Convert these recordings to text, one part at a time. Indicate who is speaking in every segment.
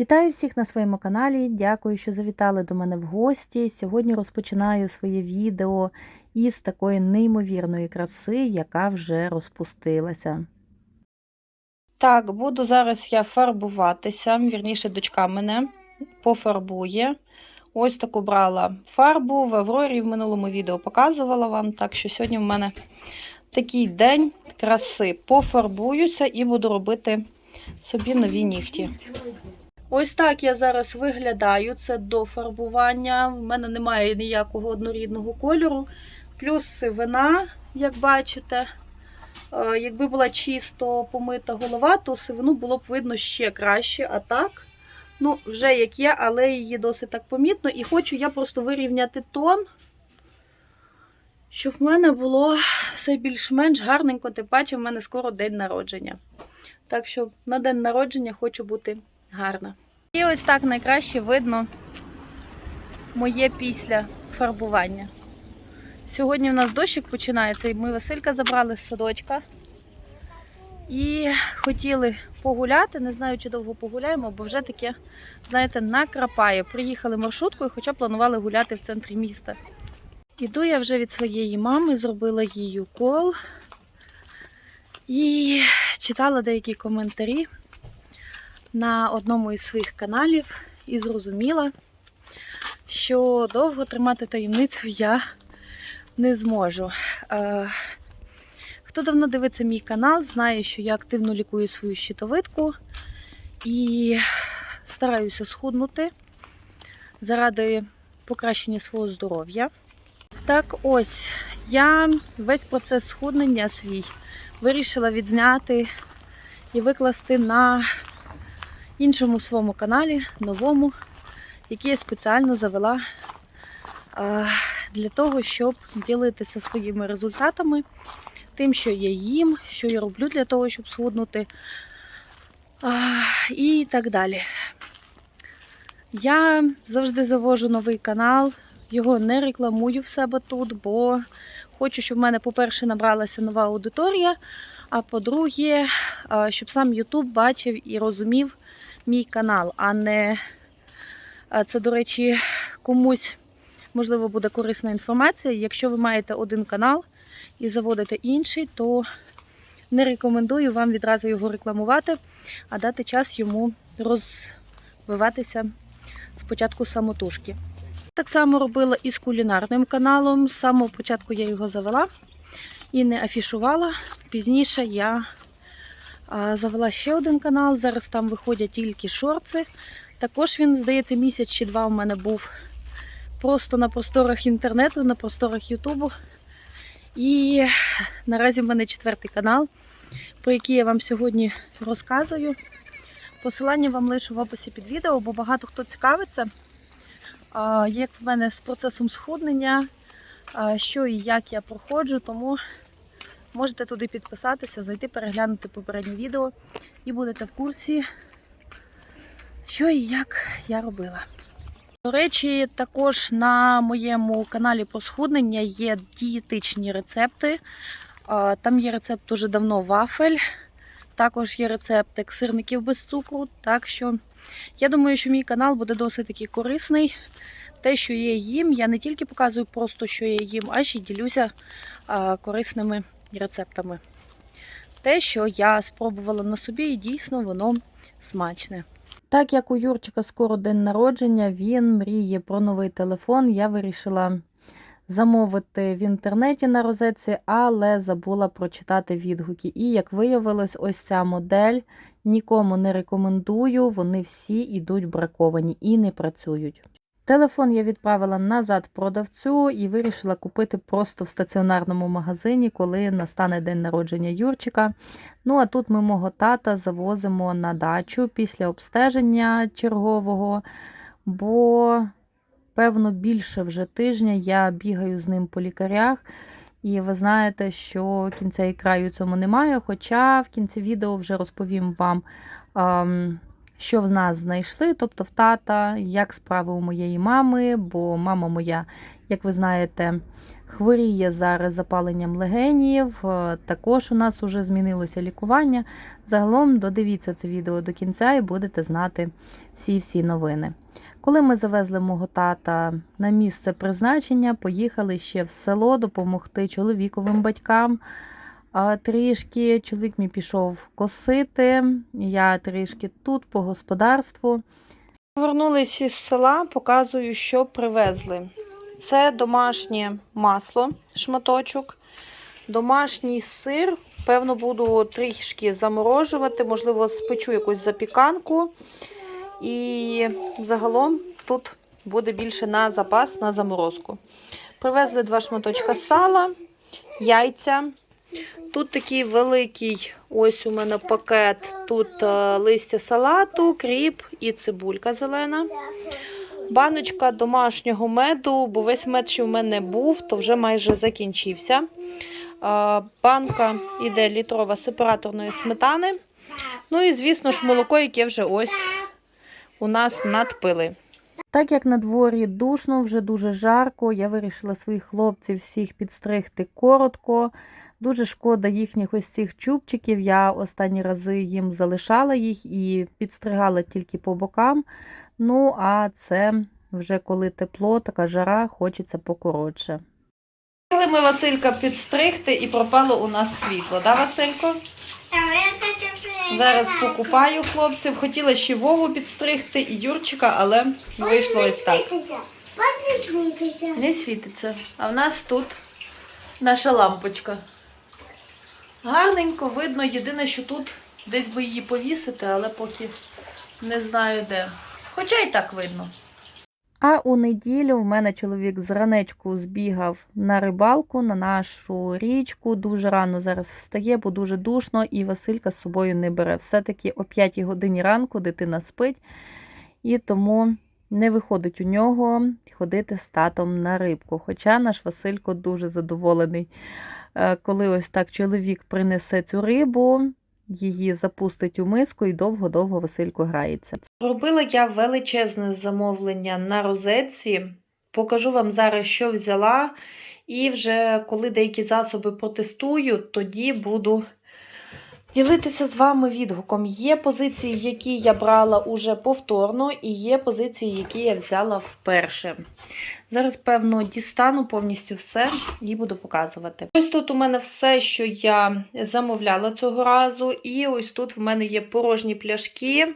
Speaker 1: Вітаю всіх на своєму каналі. Дякую, що завітали до мене в гості. Сьогодні розпочинаю своє відео із такої неймовірної краси, яка вже розпустилася. Так, буду зараз я фарбуватися. Вірніше, дочка мене пофарбує. Ось таку брала фарбу в Аврорі в минулому відео показувала вам. Так що сьогодні в мене такий день краси. Пофарбуюся і буду робити собі нові нігті. Ось так я зараз виглядаю. Це до фарбування. В мене немає ніякого однорідного кольору. Плюс сивина, як бачите. Е, Якби була чисто помита голова, то сивину було б видно ще краще. А так, ну, вже як є, але її досить так помітно. І хочу я просто вирівняти тон, щоб в мене було все більш-менш гарненько, тим паче в мене скоро день народження. Так що на день народження хочу бути гарна. І ось так найкраще видно моє після фарбування. Сьогодні в нас дощик починається, і ми Василька забрали з садочка. І хотіли погуляти. Не знаю, чи довго погуляємо, бо вже таке, знаєте, накрапає. Приїхали маршруткою, хоча планували гуляти в центрі міста. Іду я вже від своєї мами, зробила їй укол і читала деякі коментарі на одному із своїх каналів і зрозуміла, що довго тримати таємницю я не зможу. Е, Хто давно дивиться мій канал, знає, що я активно лікую свою щитовидку і стараюся схуднути заради покращення свого здоров'я. Так ось, я весь процес схуднення свій вирішила відзняти і викласти на іншому своєму каналі, новому, який я спеціально завела для того, щоб ділитися своїми результатами, тим, що я їм, що я роблю для того, щоб схуднути і так далі. Я завжди завожу новий канал, його не рекламую в себе тут, бо хочу, щоб в мене, по-перше, набралася нова аудиторія, а по-друге, щоб сам YouTube бачив і розумів мій канал, а не це, до речі, комусь можливо буде корисна інформація. Якщо ви маєте один канал і заводите інший, то не рекомендую вам відразу його рекламувати, а дати час йому розвиватися спочатку самотужки. Так само робила і з кулінарним каналом. З самого початку я його завела і не афішувала. Пізніше я завела ще один канал. Зараз там виходять тільки шорти. Також він, здається, місяць чи два у мене був просто на просторах інтернету, на просторах Ютубу. І наразі в мене четвертий канал, про який я вам сьогодні розказую. Посилання вам лишу в описі під відео, бо багато хто цікавиться, як в мене з процесом схуднення, що і як я проходжу, тому можете туди підписатися, зайти, переглянути попереднє відео і будете в курсі, що і як я робила. До речі, також на моєму каналі про схуднення є дієтичні рецепти. Там є рецепт уже давно вафель. Також є рецептик сирників без цукру. Так що я думаю, що мій канал буде досить таки корисний. Те, що я їм, я не тільки показую просто, що я їм, а ще й ділюся корисними рецептами. Те, що я спробувала на собі, і дійсно воно смачне. Так як у Юрчика скоро день народження, він мріє про новий телефон. Я вирішила замовити в інтернеті на розетці, але забула прочитати відгуки. І як виявилось, ось ця модель нікому не рекомендую. Вони всі йдуть браковані і не працюють. Телефон я відправила назад продавцю і вирішила купити просто в стаціонарному магазині, коли настане день народження Юрчика. Ну а тут ми мого тата завозимо на дачу після обстеження чергового, бо, певно, більше вже тижня я бігаю з ним по лікарях. І ви знаєте, що кінця і краю цьому немає. Хоча в кінці відео вже розповім вам. Що в нас знайшли, тобто в тата, як справи у моєї мами, бо мама моя, як ви знаєте, хворіє зараз запаленням легенів. Е, Також у нас вже змінилося лікування. Загалом додивіться це відео до кінця і будете знати всі-всі новини. Коли ми завезли мого тата на місце призначення, поїхали ще в село допомогти чоловіковим батькам. Трішки чоловік мій пішов косити, я трішки тут по господарству. Повернулись із села, показую, що привезли. Це домашнє масло, шматочок, домашній сир. Певно, буду трішки заморожувати, можливо, спечу якусь запіканку. І загалом тут буде більше на запас, на заморозку. Привезли два шматочка сала, яйця. Тут такий великий, ось у мене пакет. Тут е, листя салату, кріп і цибулька зелена. Баночка домашнього меду, бо весь мед, що в мене був, то вже майже закінчився. Е, Банка іде літрова сепараторної сметани. Ну і, звісно ж, молоко, яке вже ось у нас надпили. Так як на дворі душно, вже дуже жарко, я вирішила своїх хлопців всіх підстригти коротко. Дуже шкода їхніх ось цих чубчиків. Я останні рази їм залишала їх і підстригала тільки по бокам. Ну, а це вже коли тепло, така жара, хочеться покоротше. Ми Василька підстригти і пропало у нас світло, да, Василько? Зараз покупаю хлопців. Хотіла ще Вову підстригти і Юрчика, але вийшло ось так. Не світиться. А в нас тут наша лампочка. Гарненько видно. Єдине, що тут десь би її повісити, але поки не знаю де. Хоча і так видно. А у неділю в мене чоловік з ранечку збігав на рибалку на нашу річку. Дуже рано зараз встає, бо дуже душно, і Василька з собою не бере. Все-таки о 5 годині ранку дитина спить, і тому не виходить у нього ходити з татом на рибку. Хоча наш Василько дуже задоволений, е, коли ось так чоловік принесе цю рибу. Її запустить у миску і довго-довго Василько грається. Робила я величезне замовлення на розетці. Покажу вам зараз, що взяла. І вже коли деякі засоби протестую, тоді буду ділитися з вами відгуком. Є позиції, які я брала уже повторно, і є позиції, які я взяла вперше. Зараз, певно, дістану повністю все і буду показувати. Ось тут у мене все, що я замовляла цього разу, і ось тут в мене є порожні пляшки.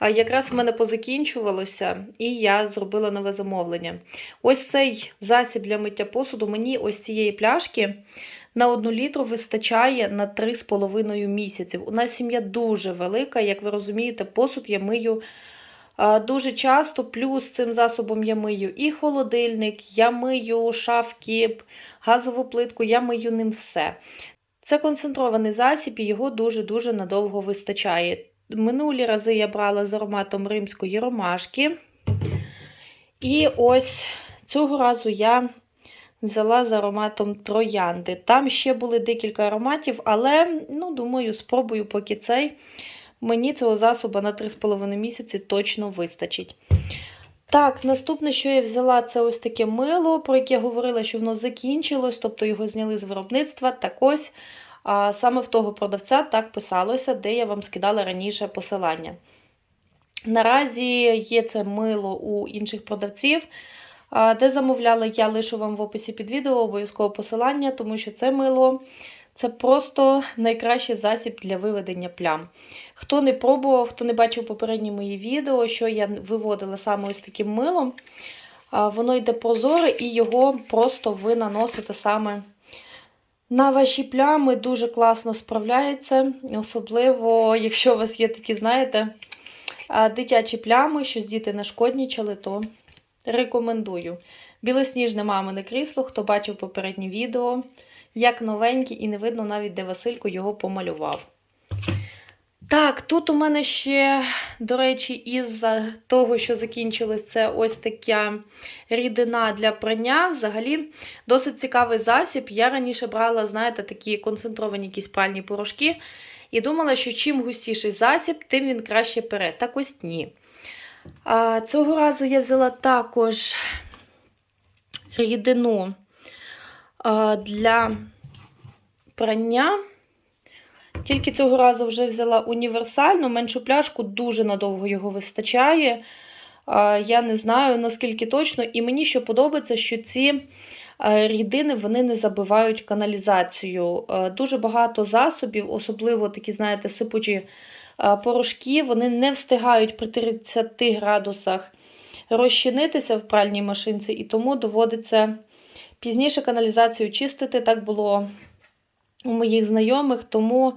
Speaker 1: Якраз в мене позакінчувалося, і я зробила нове замовлення. Ось цей засіб для миття посуду мені ось цієї пляшки на 1 літру вистачає на 3,5 місяців. У нас сім'я дуже велика, як ви розумієте, посуд я мию дуже часто, плюс цим засобом я мию і холодильник, я мию шафки, газову плитку, я мию ним все. Це концентрований засіб, і його дуже-дуже надовго вистачає. Минулі рази я брала з ароматом римської ромашки. І ось цього разу я взяла з ароматом троянди. Там ще були декілька ароматів, але, ну, думаю, спробую поки цей. Мені цього засобу на 3,5 місяці точно вистачить. Так, наступне, що я взяла, це ось таке мило, про яке я говорила, що воно закінчилось, тобто його зняли з виробництва. Так ось а, саме в того продавця так писалося, де я вам скидала раніше посилання. Наразі є це мило у інших продавців. Де замовляла, я лишу вам в описі під відео обов'язково посилання, тому що це мило це просто найкращий засіб для виведення плям. Хто не пробував, хто не бачив попередні мої відео, що я виводила саме ось таким милом, воно йде прозоре і його просто ви наносите саме на ваші плями. Дуже класно справляється, особливо, якщо у вас є такі, знаєте, дитячі плями, щось діти нашкоднічали, то рекомендую. Білосніжне мамине крісло, хто бачив попереднє відео, як новеньке, і не видно навіть, де Василько його помалював. Так, тут у мене ще, до речі, із-за того, що закінчилось, це ось така рідина для прання. Взагалі, досить цікавий засіб. Я раніше брала, знаєте, такі концентровані якісь пральні порошки. І думала, що чим густіший засіб, тим він краще пере. Так ось ні. А, Цього разу я взяла також рідину для прання. Тільки цього разу вже взяла універсальну, меншу пляшку, дуже надовго його вистачає. Я не знаю наскільки точно. І мені що подобається, що ці е, рідини вони не забивають каналізацію. Е, Дуже багато засобів, особливо такі, знаєте, сипучі порошки, вони не встигають при 30 градусах розчинитися в пральній машинці, і тому доводиться пізніше каналізацію чистити. Так було у моїх знайомих, тому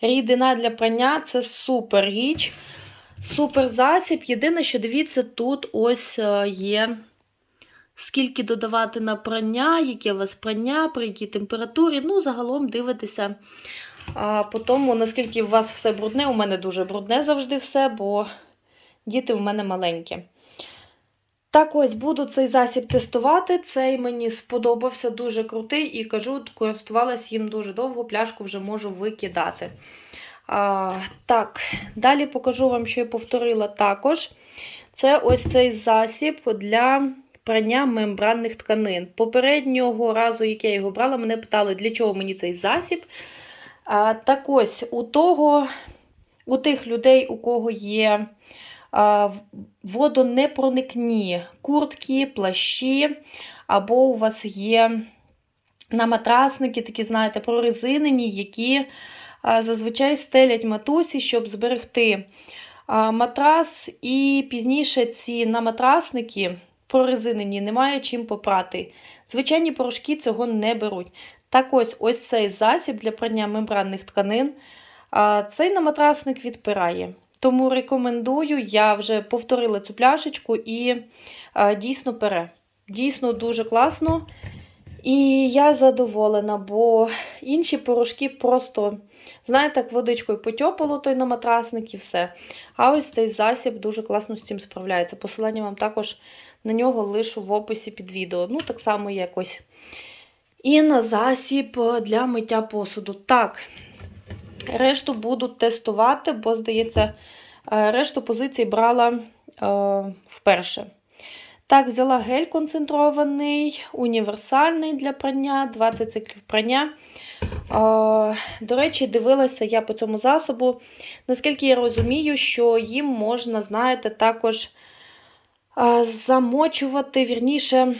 Speaker 1: рідина для прання це супер річ, супер засіб. Єдине, що дивіться, тут ось е, є. Скільки додавати на прання, яке у вас прання, при якій температурі. Ну, загалом дивитися а, по тому, наскільки у вас все брудне. У мене дуже брудне завжди все, бо діти в мене маленькі. Так ось буду цей засіб тестувати. Цей мені сподобався дуже крутий і кажу, користувалась їм дуже довго, пляшку вже можу викидати. А, так, далі покажу вам, що я повторила також. Це ось цей засіб для прання мембранних тканин. Попереднього разу, як я його брала, мене питали, для чого мені цей засіб. Так ось, у того, у тих людей, у кого є водонепроникні куртки, плащі, або у вас є на матрасники, такі, знаєте, прорезинені, які зазвичай стелять матусі, щоб зберегти матрас, і пізніше ці наматрасники прорезинені, немає чим попрати. Звичайні порошки цього не беруть. Так ось ось цей засіб для прання мембранних тканин. Цей наматрасник відпирає. Тому рекомендую, я вже повторила цю пляшечку і дійсно пере. Дійсно дуже класно. І я задоволена, бо інші порошки просто, знаєте, так водичкою потьопало той на матрасник і все. А ось цей засіб дуже класно з цим справляється. Посилання вам також на нього лишу в описі під відео. Ну, так само якось. І на засіб для миття посуду. Так, решту буду тестувати, бо, здається, е, решту позицій брала е, вперше. Так, взяла гель концентрований, універсальний для прання, 20 циклів прання. Е, До речі, дивилася я по цьому засобу. Наскільки я розумію, що їм можна, знаєте, також е, замочувати, вірніше,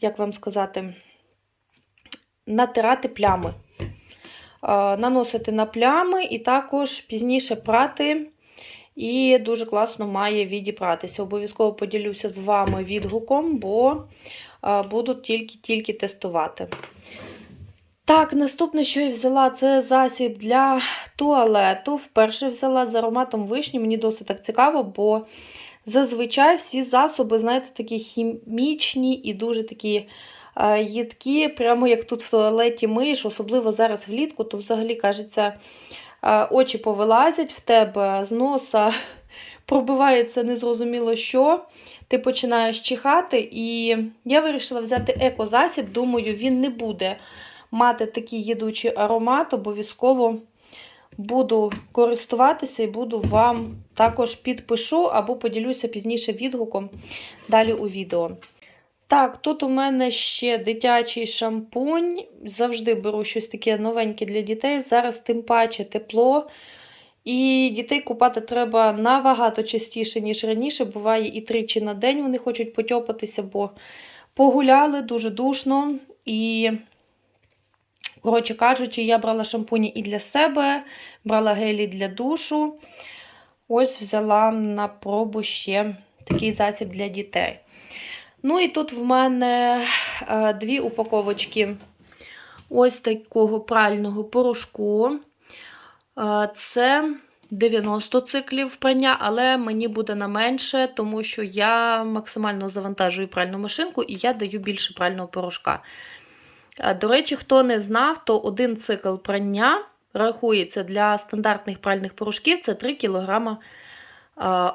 Speaker 1: як вам сказати, натирати плями. Е, Наносити на плями і також пізніше прати. І дуже класно має відіпратися. Обов'язково поділюся з вами відгуком, бо е, буду тільки-тільки тестувати. Так, наступне, що я взяла, це засіб для туалету. Вперше взяла з ароматом вишні. Мені досить так цікаво, бо зазвичай всі засоби, знаєте, такі хімічні і дуже такі їдкі, прямо як тут в туалеті миєш, особливо зараз влітку, то взагалі кажеться, е, очі повилазять в тебе, з носа пробивається незрозуміло що. Ти починаєш чихати, і я вирішила взяти екозасіб. Думаю, він не буде мати такий їдучий аромат, обов'язково буду користуватися і буду вам також підпишу або поділюся пізніше відгуком далі у відео. Так, тут у мене ще дитячий шампунь. Завжди беру щось таке новеньке для дітей. Зараз тим паче тепло. І дітей купати треба набагато частіше, ніж раніше. Буває і тричі на день вони хочуть потьопатися, бо погуляли дуже душно. І, коротше кажучи, я брала шампуні і для себе, брала гелі для душу. Ось взяла на пробу ще такий засіб для дітей. Ну і тут в мене е, дві упаковочки ось такого прального порошку. Е, Це 90 циклів прання, але мені буде на менше, тому що я максимально завантажую пральну машинку і я даю більше прального порошка. Е, До речі, хто не знав, то один цикл прання рахується для стандартних пральних порошків це 3 кг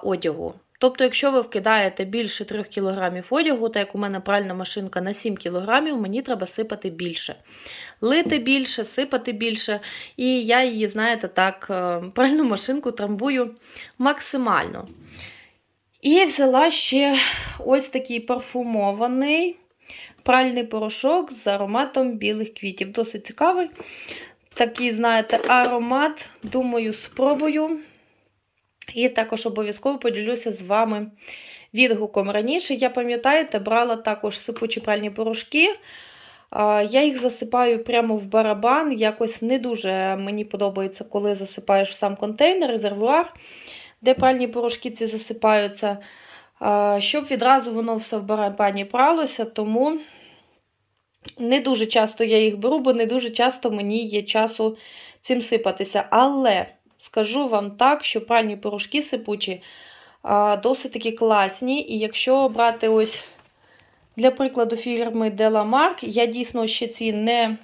Speaker 1: одягу. Тобто, якщо ви вкидаєте більше 3 кг одягу, так як у мене пральна машинка на 7 кг, мені треба сипати більше. Лити більше, сипати більше. І я її, знаєте, так, е, пральну машинку трамбую максимально. І взяла ще ось такий парфумований пральний порошок з ароматом білих квітів. Досить цікавий. Такий, знаєте, аромат. Думаю, спробую. І також обов'язково поділюся з вами відгуком. Раніше, я пам'ятаєте, брала також сипучі пральні порошки. Я їх засипаю прямо в барабан. Якось не дуже мені подобається, коли засипаєш в сам контейнер, резервуар, де пральні порошки ці засипаються. Щоб відразу воно все в барабані пралося, тому не дуже часто я їх беру, бо не дуже часто мені є часу цим сипатися. Але скажу вам так, що пральні порошки сипучі досить таки класні. І якщо брати ось, для прикладу, фірми Деламарк, я дійсно ще ці не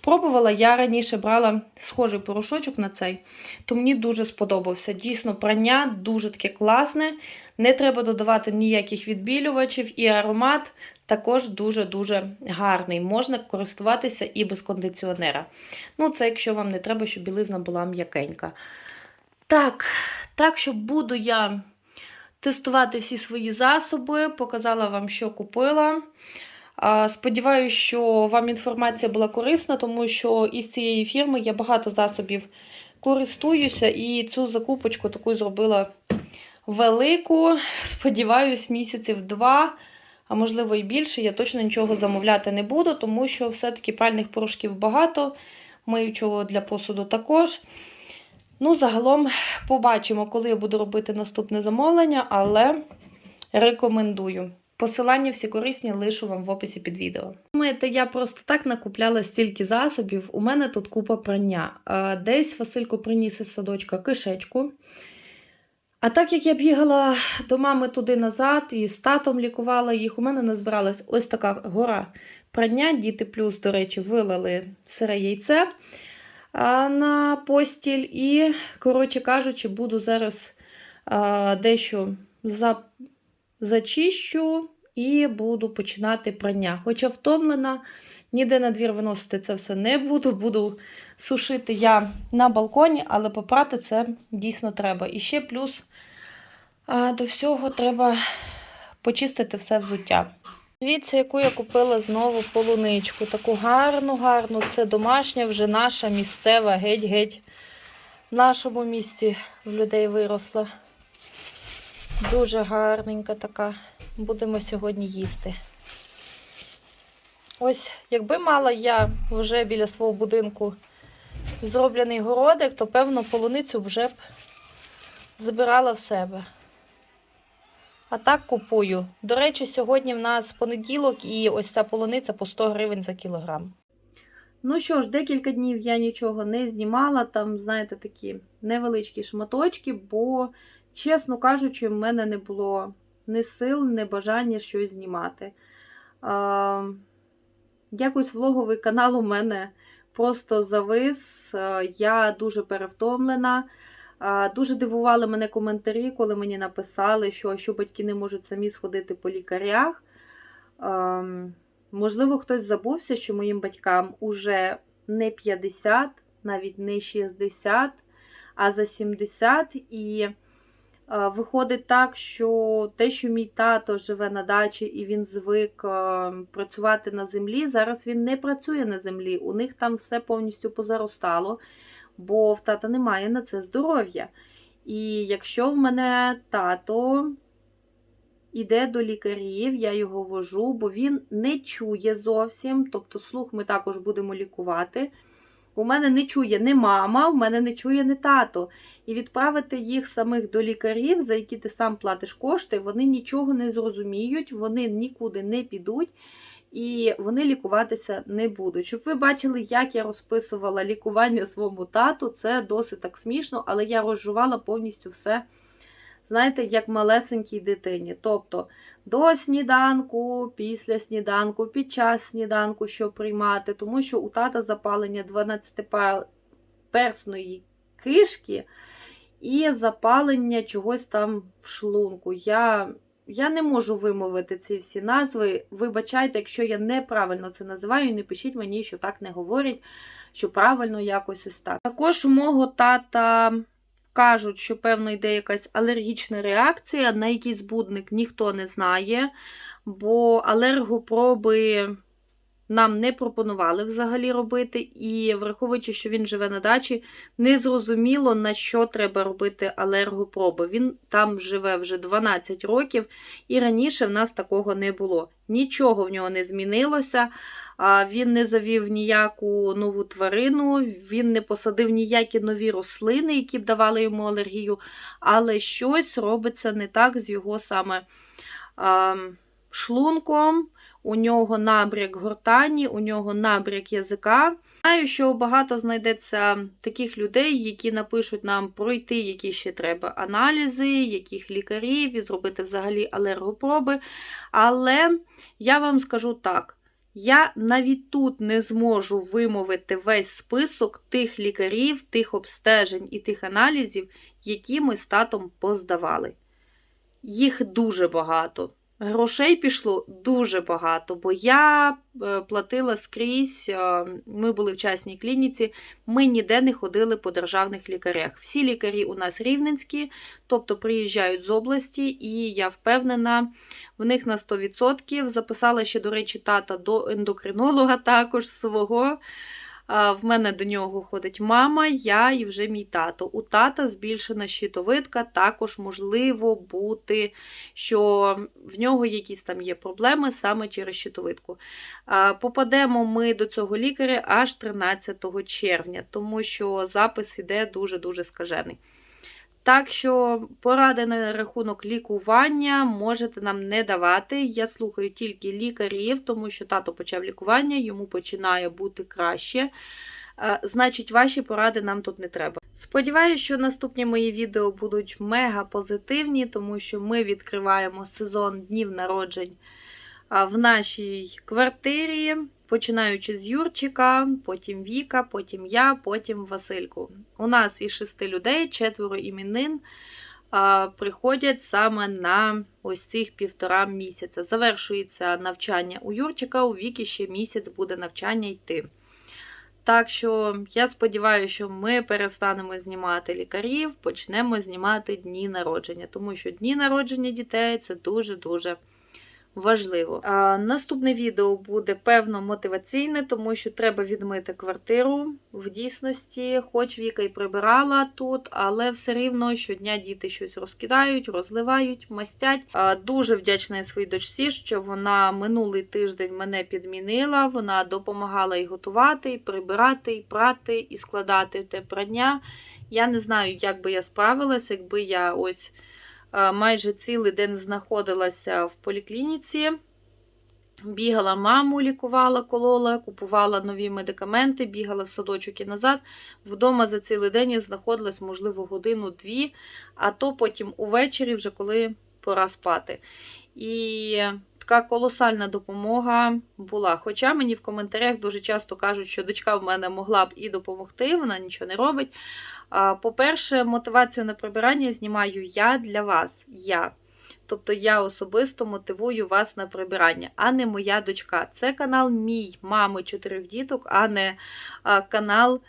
Speaker 1: пробувала. Я раніше брала схожий порошочок на цей, то мені дуже сподобався. Дійсно, прання дуже таке класне. Не треба додавати ніяких відбілювачів, і аромат також дуже-дуже гарний. Можна користуватися і без кондиціонера. Ну, це якщо вам не треба, щоб білизна була м'якенька. Так, так, що буду я тестувати всі свої засоби, показала вам, що купила. Сподіваюся, що вам інформація була корисна, тому що із цієї фірми я багато засобів користуюся і цю закупочку таку зробила велику. Сподіваюсь, місяців два, а можливо і більше. Я точно нічого замовляти не буду, тому що все-таки пальних порошків багато, миючого для посуду також. Ну, загалом побачимо, коли я буду робити наступне замовлення, але рекомендую. Посилання всі корисні лишу вам в описі під відео. Думаєте, я просто так накупляла стільки засобів. У мене тут купа прання. Десь Василько приніс із садочка кишечку. А так як я бігала до мами туди назад і з татом лікувала їх, у мене назбиралась ось така гора прання. Діти плюс, до речі, вилили сире яйце на постіль. І, коротше кажучи, буду зараз дещо за зачищу і буду починати прання. Хоча втомлена, ніде на двір виносити це все не буду. Буду сушити я на балконі, але попрати це дійсно треба. І ще плюс до всього треба почистити все взуття. Дивіться, яку я купила знову полуничку. Таку гарну, гарну. Це домашня, вже наша місцева, геть-геть. В нашому місці в людей виросла. Дуже гарненька така. Будемо сьогодні їсти. Ось, якби мала я вже біля свого будинку зроблений городик, то, певно, полуницю вже б забирала в себе. А так купую. До речі, сьогодні в нас понеділок і ось ця полуниця по 100 гривень за кілограм. Ну що ж, декілька днів я нічого не знімала, там, знаєте, такі невеличкі шматочки, бо, чесно кажучи, в мене не було ні сил, ні бажання щось знімати. Якось влоговий канал у мене просто завис. Я дуже перевтомлена. Дуже дивували мене коментарі, коли мені написали, що що батьки не можуть самі сходити по лікарях. Можливо, хтось забувся, що моїм батькам уже не 50, навіть не 60, а за 70. І виходить так, що те, що мій тато живе на дачі і він звик працювати на землі, зараз він не працює на землі. У них там все повністю позаростало бо в тата немає на це здоров'я. І якщо в мене тато іде до лікарів, я його вожу, бо він не чує зовсім, тобто слух ми також будемо лікувати. У мене не чує не мама, у мене не чує не тато. І відправити їх самих до лікарів, за які ти сам платиш кошти, вони нічого не зрозуміють, вони нікуди не підуть і вони лікуватися не будуть. Щоб ви бачили, як я розписувала лікування своєму тату, це досить так смішно, але я розжувала повністю все, знаєте, як малесенькій дитині. Тобто до сніданку, після сніданку, під час сніданку, що приймати, тому що у тата запалення 12-персної кишки. і запалення чогось там в шлунку. Я, я не можу вимовити ці всі назви. Вибачайте, якщо я неправильно це називаю, не пишіть мені, що так не говорять, що правильно якось ось так. Також у мого тата кажуть, що певно йде якась алергічна реакція, на який збудник ніхто не знає, бо алергопроби нам не пропонували взагалі робити, і враховуючи, що він живе на дачі, не зрозуміло, на що треба робити алергопроби. Він там живе вже 12 років, і раніше в нас такого не було. Нічого в нього не змінилося. Він не завів ніяку нову тварину, він не посадив ніякі нові рослини, які б давали йому алергію, але щось робиться не так з його саме шлунком. У нього набряк гортані, у нього набряк язика. Знаю, що багато знайдеться таких людей, які напишуть нам пройти, які ще треба аналізи, яких лікарів і зробити взагалі алергопроби. Але я вам скажу так: я навіть тут не зможу вимовити весь список тих лікарів, тих обстежень і тих аналізів, які ми з татом поздавали. Їх дуже багато. Грошей пішло дуже багато, бо я е, платила скрізь. е, Ми були в частній клініці, ми ніде не ходили по державних лікарях. Всі лікарі у нас рівненські, тобто приїжджають з області, і я впевнена, в них на 100%. Записала ще, до речі, тата до ендокринолога також свого. В мене до нього ходить мама, я і вже мій тато. У тата збільшена щитовидка, також можливо бути, що в нього якісь там є проблеми саме через щитовидку. Попадемо ми до цього лікаря аж 13 червня, тому що запис іде дуже-дуже скажений. Так що поради на рахунок лікування можете нам не давати. Я слухаю тільки лікарів, тому що тато почав лікування, йому починає бути краще. Е, Значить, ваші поради нам тут не треба. Сподіваюся, що наступні мої відео будуть мега позитивні, тому що ми відкриваємо сезон днів народжень в нашій квартирі, починаючи з Юрчика, потім Віка, потім я, потім Васильку. У нас із шести людей, четверо іменин а, приходять саме на ось цих півтора місяця. Завершується навчання у Юрчика, у Віки ще місяць буде навчання йти. Так що я сподіваюся, що ми перестанемо знімати лікарів, почнемо знімати дні народження, тому що дні народження дітей це дуже-дуже важливо. А, наступне відео буде певно мотиваційне, тому що треба відмити квартиру. В дійсності, хоч Віка і прибирала тут, але все рівно щодня діти щось розкидають, розливають, мастять. А, дуже вдячна я своїй дочці, що вона минулий тиждень мене підмінила. Вона допомагала і готувати, і прибирати, і прати, і складати те прання. Я не знаю, як би я справилася, якби я ось майже цілий день знаходилася в поліклініці. Бігала маму, лікувала, колола, купувала нові медикаменти, бігала в садочок і назад. Вдома за цілий день я знаходилась, можливо, годину-дві, а то потім увечері, вже коли пора спати. І така колосальна допомога була. Хоча мені в коментарях дуже часто кажуть, що дочка в мене могла б і допомогти, вона нічого не робить. По-перше, мотивацію на прибирання знімаю я для вас. Я. Тобто я особисто мотивую вас на прибирання, а не моя дочка. Це канал мій мами чотирьох діток, а не канал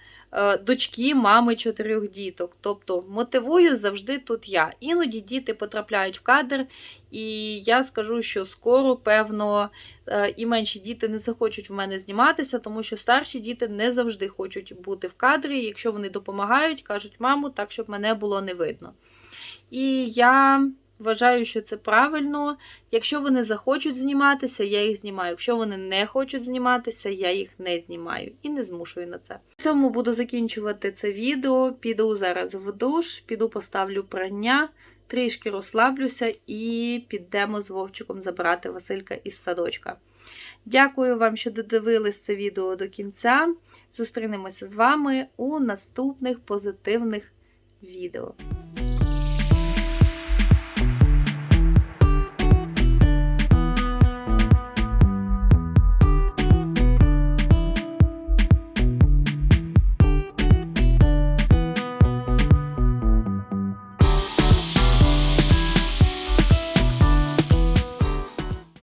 Speaker 1: дочки мами чотирьох діток. Тобто мотивую завжди тут я. Іноді діти потрапляють в кадр, і я скажу, що скоро, певно, е, і менші діти не захочуть в мене зніматися, тому що старші діти не завжди хочуть бути в кадрі. Якщо вони допомагають, кажуть, маму, так, щоб мене було не видно. І я вважаю, що це правильно. Якщо вони захочуть зніматися, я їх знімаю. Якщо вони не хочуть зніматися, я їх не знімаю і не змушую на це. В цьому буду закінчувати це відео. Піду зараз в душ, піду поставлю прання, трішки розслаблюся і підемо з Вовчиком забирати Василька із садочка. Дякую вам, що додивились це відео до кінця. Зустрінемося з вами у наступних позитивних відео.